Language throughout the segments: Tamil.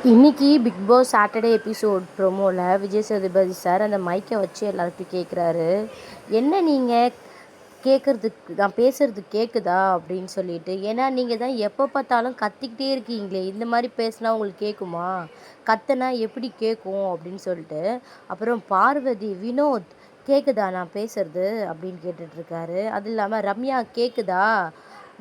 இன்னைக்கு பிக் பாஸ் சாட்டர்டே எபிசோட் ப்ரோமோவில் விஜய் சேதுபதி சார் அந்த மைக்கை வச்சு எல்லார்கிட்டையும் கேட்குறாரு என்ன நீங்கள் கேட்குறதுக்கு நான் பேசுகிறது கேட்குதா அப்படின்னு சொல்லிட்டு ஏன்னா நீங்கள் தான் எப்போ பார்த்தாலும் கத்திக்கிட்டே இருக்கீங்களே இந்த மாதிரி பேசினா உங்களுக்கு கேட்குமா கத்துனா எப்படி கேட்கும் அப்படின்னு சொல்லிட்டு அப்புறம் பார்வதி வினோத் கேட்குதா நான் பேசுறது அப்படின்னு கேட்டுட்ருக்காரு அது இல்லாமல் ரம்யா கேட்குதா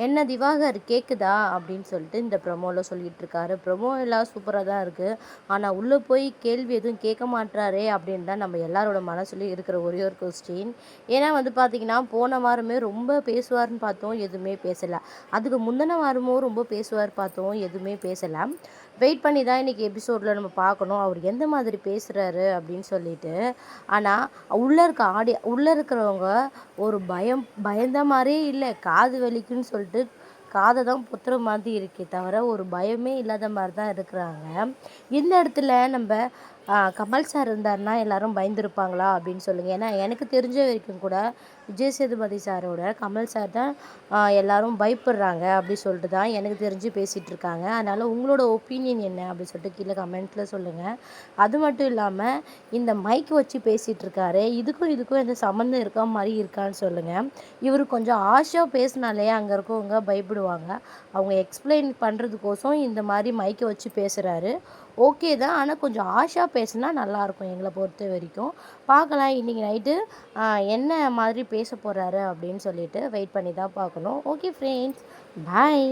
என்ன திவாகர் கேட்குதா அப்படின்னு சொல்லிட்டு இந்த ப்ரொமோவில் சொல்லிட்டு இருக்காரு. ப்ரொமோ எல்லாம் சூப்பராக தான் இருக்குது ஆனால் உள்ளே போய் கேள்வி எதுவும் கேட்க மாட்டாரே அப்படின்னு தான் நம்ம எல்லாரோட மனசுலேயும் இருக்கிற ஒரே ஒரு கொஸ்டின் ஏன்னா வந்து பார்த்திங்கன்னா போன வாரமே ரொம்ப பேசுவார்னு பார்த்தோம் எதுவுமே பேசலை. அதுக்கு முந்தின வாரமும் ரொம்ப பேசுவார் பார்த்தோம் எதுவுமே பேசலை. வெயிட் பண்ணி தான் இன்றைக்கி எபிசோடில் நம்ம பார்க்கணும் அவர் எந்த மாதிரி பேசுகிறாரு அப்படின்னு சொல்லிட்டு. ஆனால் உள்ளே இருக்க ஆடி உள்ளே இருக்கிறவங்க ஒரு பயம் பயந்த மாதிரியே இல்லை காது வலிக்குன்னு சொல்லிட்டு காதை தான் புத்துற மாதிரி இருக்கே தவிர ஒரு பயமே இல்லாத மாதிரி தான் இருக்கிறாங்க. இந்த இடத்துல நம்ம கமல் சார் இருந்தார்னா எல்லாரும் பயந்துருப்பாங்களா அப்படின்னு சொல்லுங்கள் ஏன்னா எனக்கு தெரிஞ்ச வரைக்கும் கூட விஜய் சேதுபதி சாரோட கமல் சார் தான் எல்லாரும் பயப்படுறாங்க அப்படி சொல்லிட்டு தான் எனக்கு தெரிஞ்சு பேசிகிட்டு இருக்காங்க. அதனால் உங்களோட ஒப்பீனியன் என்ன அப்படின்னு சொல்லிட்டு கீழே கமெண்ட்டில் சொல்லுங்கள் அது மட்டும் இல்லாமல் இந்த மைக் வச்சு பேசிகிட்டு இருக்காரு. இதுக்கும் இதுக்கும் எந்த சம்மந்தம் இருக்கா மாதிரி இருக்கான்னு சொல்லுங்கள் இவர் கொஞ்சம் ஆஷாக பேசினாலே அங்கே இருக்கவங்க பயப்படுவாங்க. அவங்க எக்ஸ்பிளைன் பண்ணுறதுக்கோசம் இந்த மாதிரி மைக்கை வச்சு பேசுகிறாரு ஓகே தான் ஆனால் கொஞ்சம் ஆஷாக பேசுனா நல்லாயிருக்கும் எங்களை பொறுத்த வரைக்கும். பார்க்கலாம் இன்றைக்கி நைட்டு என்ன மாதிரி பேச போகிறாரு அப்படின்னு சொல்லிட்டு வெயிட் பண்ணி தான் பார்க்கணும். Okay friends bye